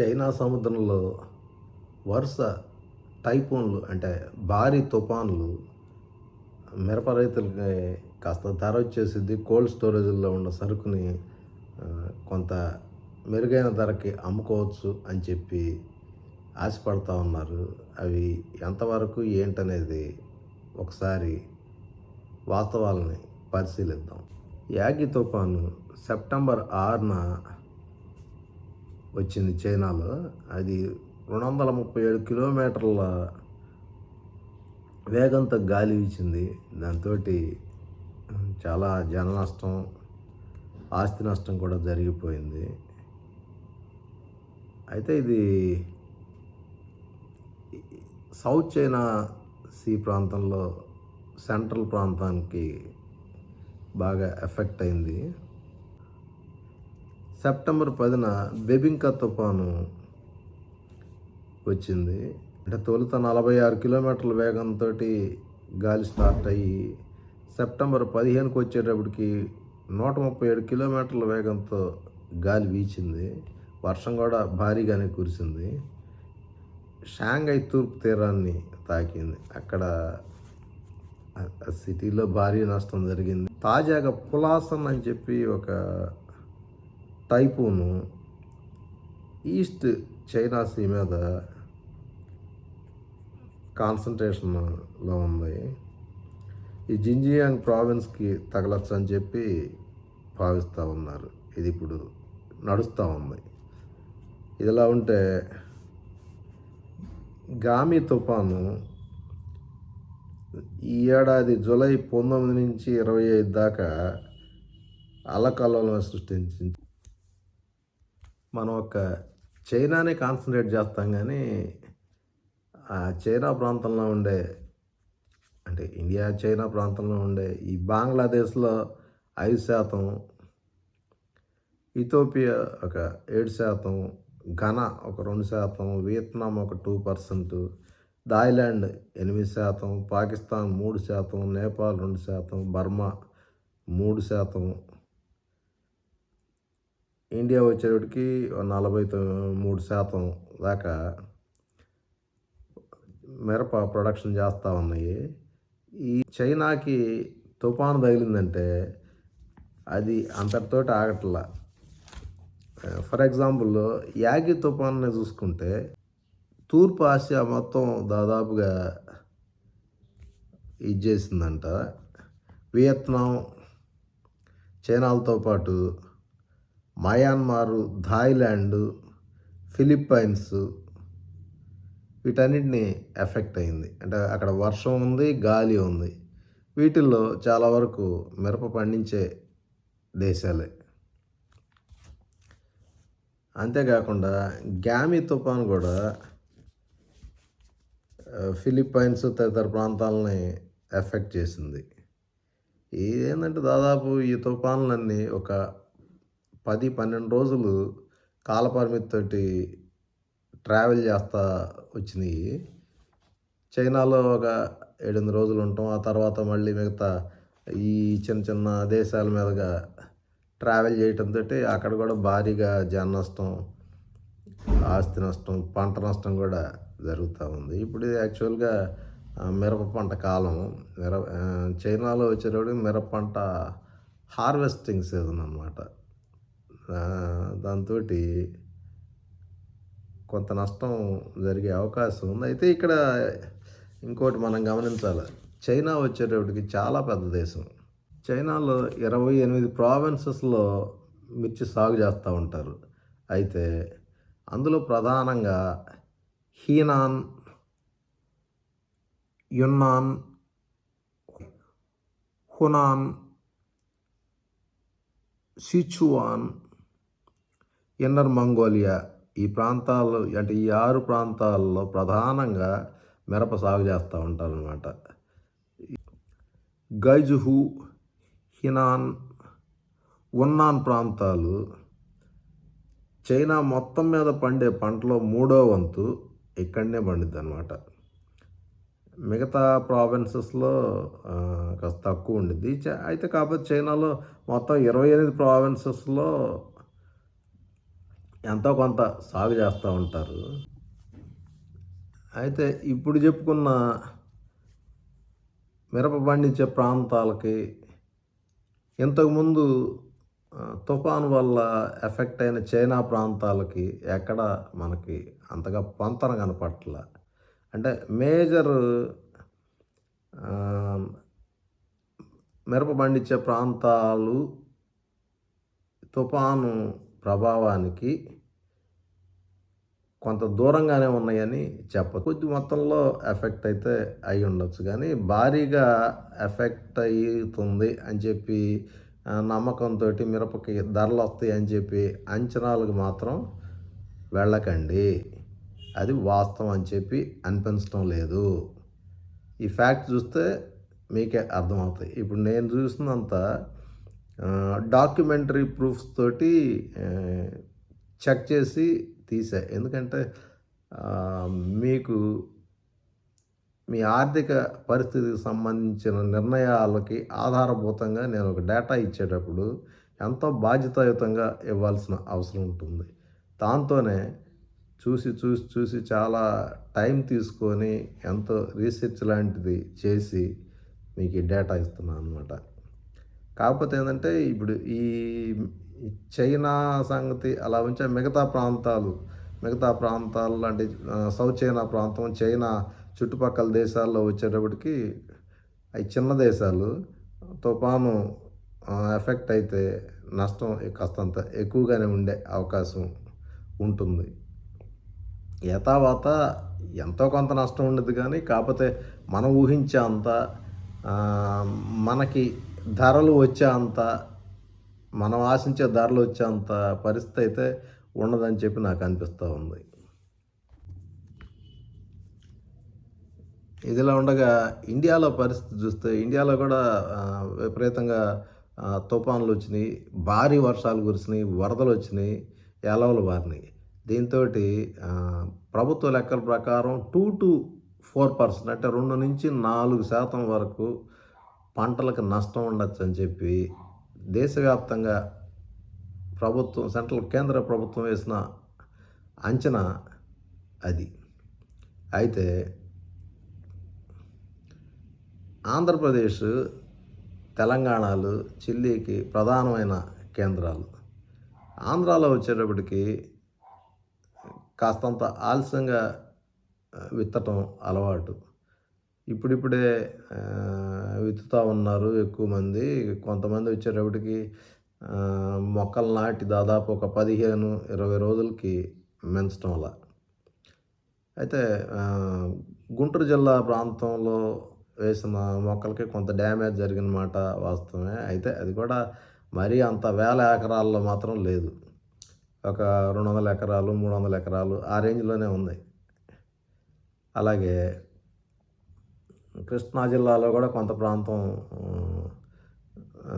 China సముద్రంలో వరుస టైఫోన్లు అంటే భారీ తుఫాన్లు మిరప రైతులకి కాస్త ధర వచ్చేసింది కోల్డ్ స్టోరేజ్లో ఉన్న సరుకుని కొంత మెరుగైన ధరకి అమ్ముకోవచ్చు అని చెప్పి ఆశపడతా ఉన్నారు. అవి ఎంతవరకు ఏంటనేది ఒకసారి వాస్తవాలని పరిశీలిద్దాం. యాగి తుఫాను సెప్టెంబర్ ఆరున వచ్చింది చైనాలో. అది రెండు వందల ముప్పై ఏడు కిలోమీటర్ల వేగంతో గాలి వీచింది. దాంతో చాలా జన నష్టం ఆస్తి నష్టం కూడా జరిగిపోయింది. అయితే ఇది సౌత్ చైనా సీ ప్రాంతంలో సెంట్రల్ ప్రాంతానికి బాగా ఎఫెక్ట్ అయింది. సెప్టెంబర్ పదిన బెబింకా తుఫాను వచ్చింది. అంటే తొలుత నలభై ఆరు కిలోమీటర్ల వేగంతో గాలి స్టార్ట్ అయ్యి సెప్టెంబర్ పదిహేనుకి వచ్చేటప్పటికి నూట ముప్పై ఏడు కిలోమీటర్ల వేగంతో గాలి వీచింది. వర్షం కూడా భారీగానే కురిసింది. షాంఘై తూర్పు తీరాన్ని తాకింది. అక్కడ సిటీలో భారీ నష్టం జరిగింది. తాజాగా పులాసన్ అని చెప్పి ఒక టైపూను ఈస్ట్ చైనా సీ మీద కాన్సన్ట్రేషన్లో ఉంది. ఈ జింజియాంగ్ ప్రావిన్స్కి తగలచ్చు అని చెప్పి భావిస్తూ ఉన్నారు. ఇది ఇప్పుడు నడుస్తూ ఉంది. ఇదిలా ఉంటే గామి తుఫాను ఈ ఏడాది జూలై పంతొమ్మిది నుంచి ఇరవై ఐదు దాకా అల్లకల్లోలం సృష్టించింది. మనం ఒక చైనానే కాన్సన్ట్రేట్ చేస్తాం కానీ ఆ చైనా ప్రాంతంలో ఉండే అంటే ఇండియా చైనా ప్రాంతంలో ఉండే ఈ బంగ్లాదేశ్లో ఐదు శాతం ఇథోపియా ఒక ఏడు శాతం ఘనా ఒక రెండు శాతం వియత్నాం ఒక టూ పర్సెంట్ థాయిలాండ్ ఎనిమిది శాతం పాకిస్తాన్ మూడు శాతం నేపాల్ రెండు శాతం బర్మా మూడు శాతం ఇండియా వచ్చేటికి నలభై మూడు శాతం దాకా మిరప ప్రొడక్షన్ చేస్తూ ఉన్నాయి. ఈ చైనాకి తుఫాను తగిలిందంటే అది అంతటితోటి ఆగట్లా. ఫర్ ఎగ్జాంపుల్ యాగి తుఫాన్ని చూసుకుంటే తూర్పు ఆసియా మొత్తం దాదాపుగా ఇది చేసిందంట వియత్నాం చైనాలతో పాటు మయన్మారు థాయిలాండ్ ఫిలిప్పైన్స్ వీటన్నిటిని ఎఫెక్ట్ అయింది. అంటే అక్కడ వర్షం ఉంది గాలి ఉంది. వీటిల్లో చాలా వరకు మిరప పండించే దేశాలే. అంతేకాకుండా గ్యామి తుఫాన్ కూడా ఫిలిప్పైన్స్ తదితర ప్రాంతాలని ఎఫెక్ట్ చేసింది. ఇదేంటంటే ఏంటంటే దాదాపు ఈ తుఫాన్లన్నీ ఒక పది పన్నెండు రోజులు కాలపరిమితితోటి ట్రావెల్ చేస్తా వచ్చినాయి. చైనాలో ఒక ఏడెనిమిది రోజులు ఉంటాం. ఆ తర్వాత మళ్ళీ మిగతా ఈ చిన్న చిన్న దేశాల మీదుగా ట్రావెల్ చేయటంతో అక్కడ కూడా భారీగా జన నష్టం ఆస్తి నష్టం పంట నష్టం కూడా జరుగుతూ ఉంది. ఇప్పుడు ఇది యాక్చువల్గా మిరప పంట కాలం. మిరప చైనాలో వచ్చేటప్పుడు మిరప పంట హార్వెస్టింగ్ సీజన్ అనమాట దాంతో కొంత నష్టం జరిగే అవకాశం ఉంది. అయితే ఇక్కడ ఇంకోటి మనం గమనించాలి. చైనా వచ్చేటప్పటికి చాలా పెద్ద దేశం. చైనాలో ఇరవై ఎనిమిది ప్రావిన్సెస్లో మిర్చి సాగు చేస్తూ ఉంటారు. అయితే అందులో ప్రధానంగా Henan Yunnan Hunan Sichuan Inner Mongolia ఈ ప్రాంతాలు అంటే ఈ ఆరు ప్రాంతాల్లో ప్రధానంగా మిరప సాగు చేస్తూ ఉంటారనమాట గైజుహు హినాన్ ఉన్నాన్ ప్రాంతాలు చైనా మొత్తం మీద పండే పంటలో మూడో వంతు ఇక్కడనే పండుద్ది అనమాట మిగతా ప్రావిన్సెస్లో కాస్త తక్కువ ఉండిద్ది. అయితే కాకపోతే చైనాలో మొత్తం ఇరవై ఎనిమిది ప్రావిన్సెస్లో ఎంతో కొంత సాగు చేస్తూ ఉంటారు. అయితే ఇప్పుడు చెప్పుకున్న మిరప పండించే ప్రాంతాలకి ఇంతకుముందు తుఫాన్ తుఫాను వల్ల ఎఫెక్ట్ అయిన చైనా ప్రాంతాలకి ఎక్కడ మనకి అంతగా పొంతన కనపట్ల అంటే మేజర్ మిరప పండించే ప్రాంతాలు తుఫాను ప్రభావానికి కొంత దూరంగానే ఉన్నాయని చెప్ప కొద్ది మొత్తంలో ఎఫెక్ట్ అయితే అయి ఉండొచ్చు. కానీ భారీగా ఎఫెక్ట్ అవుతుంది అని చెప్పి నమ్మకంతో మిరపకి ధరలు వస్తాయి అని చెప్పి అంచనాలకు మాత్రం వెళ్ళకండి. అది వాస్తవం అని చెప్పి అనిపించడం లేదు. ఈ ఫ్యాక్ట్ చూస్తే మీకే అర్థమవుతాయి. ఇప్పుడు నేను చూసినంత డాక్యుమెంటరీ ప్రూఫ్స్ తోటి చెక్ చేసి తీసా. ఎందుకంటే మీకు మీ ఆర్థిక పరిస్థితికి సంబంధించిన నిర్ణయాలకి ఆధారభూతంగా నేను ఒక డేటా ఇచ్చేటప్పుడు ఎంతో బాధ్యతాయుతంగా ఇవ్వాల్సిన అవసరం ఉంటుంది. దాంతోనే చూసి చూసి చూసి చాలా టైం తీసుకొని ఎంతో రీసెర్చ్ లాంటిది చేసి మీకు ఈ డేటా ఇస్తున్నాను అనమాట కాకపోతే ఏంటంటే ఇప్పుడు ఈ చైనా సంగతి అలా ఉంచే మిగతా ప్రాంతాలు మిగతా ప్రాంతాలు లాంటి సౌత్ చైనా ప్రాంతం చైనా చుట్టుపక్కల దేశాల్లో వచ్చేటప్పటికి అవి చిన్న దేశాలు తుఫాను ఎఫెక్ట్ అయితే నష్టం కాస్తంత ఎక్కువగానే ఉండే అవకాశం ఉంటుంది. యథావాత ఎంతో కొంత నష్టం ఉండదు కానీ కాకపోతే మనం ఊహించే అంత మనకి ధరలు వచ్చే అంత మనం ఆశించే ధరలు వచ్చేంత పరిస్థితి అయితే ఉండదని చెప్పి నాకు అనిపిస్తూ ఉంది. ఇదిలా ఉండగా ఇండియాలో పరిస్థితి చూస్తే ఇండియాలో కూడా విపరీతంగా తుఫాన్లు వచ్చినాయి భారీ వర్షాలు కురిసినాయి వరదలు వచ్చినాయి ఎలవలు బారినాయి దీంతో ప్రభుత్వ లెక్కల ప్రకారం టూ టు ఫోర్ పర్సెంట్ అంటే రెండు నుంచి నాలుగు శాతం వరకు పంటలకు నష్టం ఉండొచ్చు అని చెప్పి దేశవ్యాప్తంగా ప్రభుత్వం సెంట్రల్ కేంద్ర ప్రభుత్వం వేసిన అంచనా అది. అయితే ఆంధ్రప్రదేశ్ తెలంగాణలు చిల్లీకి ప్రధానమైన కేంద్రాలు. ఆంధ్రాలో వచ్చేటప్పటికి కాస్తంత ఆలస్యంగా విత్తటం అలవాటు. ఇప్పుడిప్పుడే విత్తుతూ ఉన్నారు ఎక్కువ మంది. కొంతమంది వచ్చేటప్పటికి మొక్కలు నాటి దాదాపు ఒక పదిహేను ఇరవై రోజులకి మెంచడం అలా. అయితే గుంటూరు జిల్లా ప్రాంతంలో వేసిన మొక్కలకి కొంత డ్యామేజ్ జరిగిన మాట వాస్తవమే. అయితే అది కూడా మరీ అంత వేల ఎకరాల్లో మాత్రం లేదు. ఒక రెండు వందల ఎకరాలు మూడు వందల ఎకరాలు ఆ రేంజ్లోనే ఉంది అలాగే కృష్ణా జిల్లాలో కూడా కొంత ప్రాంతం ఆ,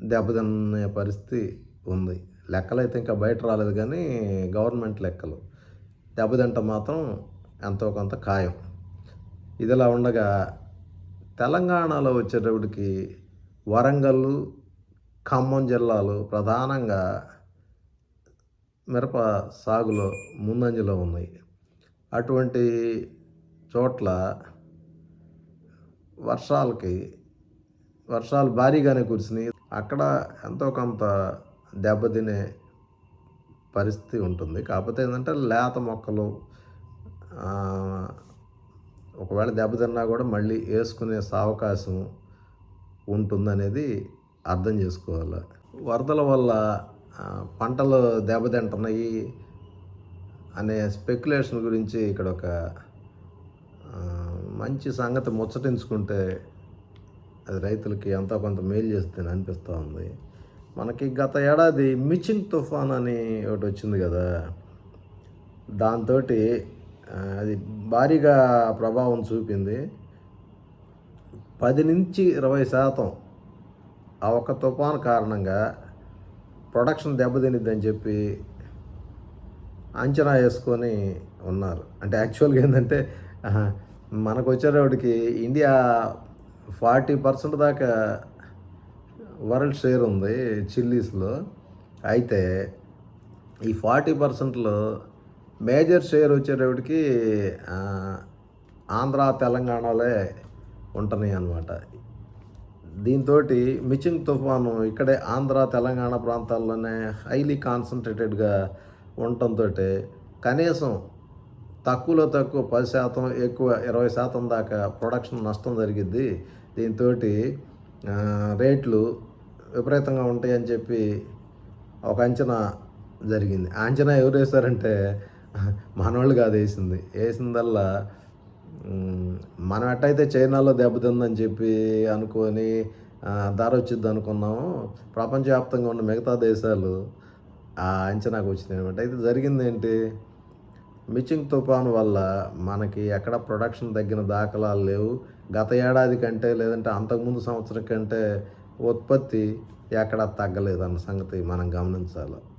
దెబ్బతినే పరిస్థితి ఉంది. లెక్కలు అయితే ఇంకా బయట రాలేదు కానీ గవర్నమెంట్ లెక్కలు. దెబ్బతింట మాత్రం ఎంతో కొంత ఖాయం. ఇదిలా ఉండగా తెలంగాణలో వచ్చేటప్పటికి వరంగల్ ఖమ్మం జిల్లాలు ప్రధానంగా మిరప సాగులో ముందంజలో ఉన్నాయి. అటువంటి చోట్ల వర్షాలకి వర్షాలు భారీగానే కురిసినాయి. అక్కడ ఎంతో కొంత దెబ్బతినే పరిస్థితి ఉంటుంది. కాకపోతే ఏంటంటే లేత మొక్కలు ఒకవేళ దెబ్బతిన్నా కూడా మళ్ళీ వేసుకునే అవకాశం ఉంటుందనేది అర్థం చేసుకోవాలి. వరదల వల్ల పంటలు దెబ్బతింటున్నాయి. అనే స్పెక్యులేషన్ గురించి ఇక్కడ ఒక మంచి సంగతి ముచ్చటించుకుంటే అది రైతులకి ఎంతో కొంత మేలు చేస్తుంది అనిపిస్తూ ఉంది. మనకి గత ఏడాది మిచింగ్ తుఫాన్ అని ఒకటి వచ్చింది కదా దాంతో అది భారీగా ప్రభావం చూపింది. పది నుంచి ఇరవై శాతం ఆ ఒక్క తుఫాన్ కారణంగా ప్రొడక్షన్ దెబ్బతినిద్దని చెప్పి అంచనా వేసుకొని ఉన్నారు. అంటే యాక్చువల్గా ఏంటంటే మనకు వచ్చేటప్పటికి ఇండియా ఫార్టీ పర్సెంట్ దాకా వరల్డ్ షేర్ ఉంది చిల్లీస్లో. అయితే ఈ ఫార్టీ పర్సెంట్లో మేజర్ షేర్ వచ్చేటప్పటికి ఆంధ్ర తెలంగాణలే ఉంటున్నాయి అన్నమాట. దీంతో మిచింగ్ తుఫాను ఇక్కడే ఆంధ్ర తెలంగాణ ప్రాంతాల్లోనే హైలీ కాన్సన్ట్రేటెడ్గా ఉండటంతో కనీసం తక్కువలో తక్కువ పది శాతం ఎక్కువ ఇరవై శాతం దాకా ప్రొడక్షన్ నష్టం జరిగిద్ది. దీంతో రేట్లు విపరీతంగా ఉంటాయని చెప్పి ఒక అంచనా జరిగింది. ఆ అంచనా ఎవరు వేశారంటే మనవాళ్ళు కాదు వేసింది. వేసిందల్లా మనం ఎట్టయితే చైనాలో దెబ్బతిందని చెప్పి అనుకొని ధర వచ్చింది అనుకున్నాము ప్రపంచవ్యాప్తంగా ఉన్న మిగతా దేశాలు ఆ అంచనాకు వచ్చింది అనమాట అయితే జరిగింది ఏంటి మిచింగ్ తుఫాను వల్ల మనకి ఎక్కడ ప్రొడక్షన్ తగ్గిన దాఖలాలు లేవు. గత ఏడాది కంటే లేదంటే అంతకుముందు సంవత్సరం కంటే ఉత్పత్తి ఎక్కడ తగ్గలేదన్న సంగతి మనం గమనించాలి.